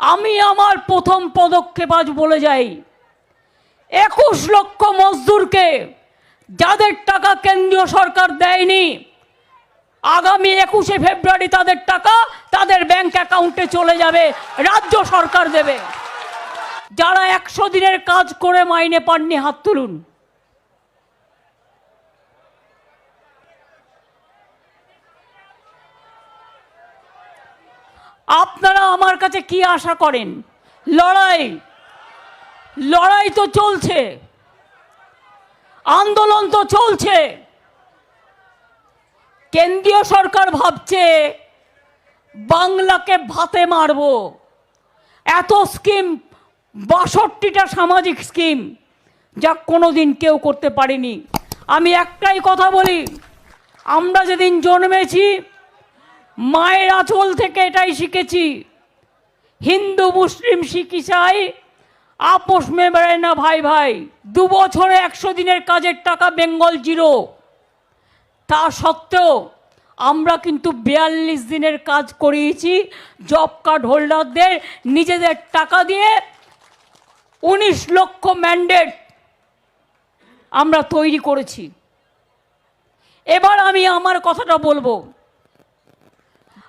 আমি আমার প্রথম পদক্ষেপ আজ বলে যাই। একুশ লক্ষ মজদুরকে যাদের টাকা কেন্দ্রীয় সরকার দেয়নি, আগামী একুশে ফেব্রুয়ারি তাদের টাকা তাদের ব্যাংক অ্যাকাউন্টে চলে যাবে, রাজ্য সরকার দেবে। যারা একশো দিনের কাজ করে মাইনে পাননি, হাত তুলুন। আপনারা আমার কাছে কি আশা করেন? লড়াই। লড়াই তো চলছে। আন্দোলন তো চলছে। কেন্দ্রীয় সরকার ভাবছে বাংলাকে ভাতে মারব। এত স্কিম, বাষট্টিটা সামাজিক স্কিম যা কোনোদিন কেউ করতে পারেনি। আমি একটাই কথা বলি, আমরা যেদিন জন্মেছি মায়ের আঁচল থেকে এটাই শিখেছি। হিন্দু, মুসলিম শিখ ইসাই আপোষ মে বেড়ে না ভাই ভাই। দু বছরে একশো দিনের কাজের টাকা বেঙ্গল জিরো। তা সত্ত্বেও আমরা কিন্তু বিয়াল্লিশ দিনের কাজ করিয়েছি, জব কার্ড হোল্ডারদের নিজেদের টাকা দিয়ে উনিশ লক্ষ ম্যান্ডেট আমরা তৈরি করেছি। এবার আমি আমার কথাটা বলব।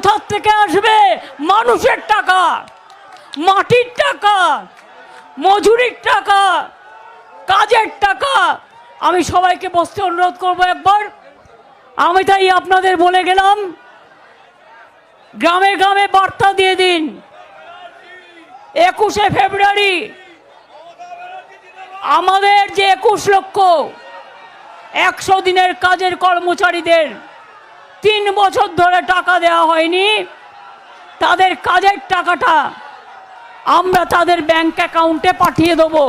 কোথার থেকে আসবে? মানুষের টাকা, মাটির টাকা, মজুরির টাকা, কাজের টাকা। আমি সবাইকে বসতে অনুরোধ করব একবার। আমি তাই আপনাদের বলে গেলাম, গ্রামে গ্রামে বার্তা দিয়ে দিন। একুশে ফেব্রুয়ারি, আমাদের যে একুশ লক্ষ, একশো দিনের কাজের কর্মচারীদের তিন বছর ধরে টাকা দেওয়া হয়নি। তাদের কাজের টাকাটা আমরা তাদের ব্যাংক অ্যাকাউন্টে পাঠিয়ে দেবো।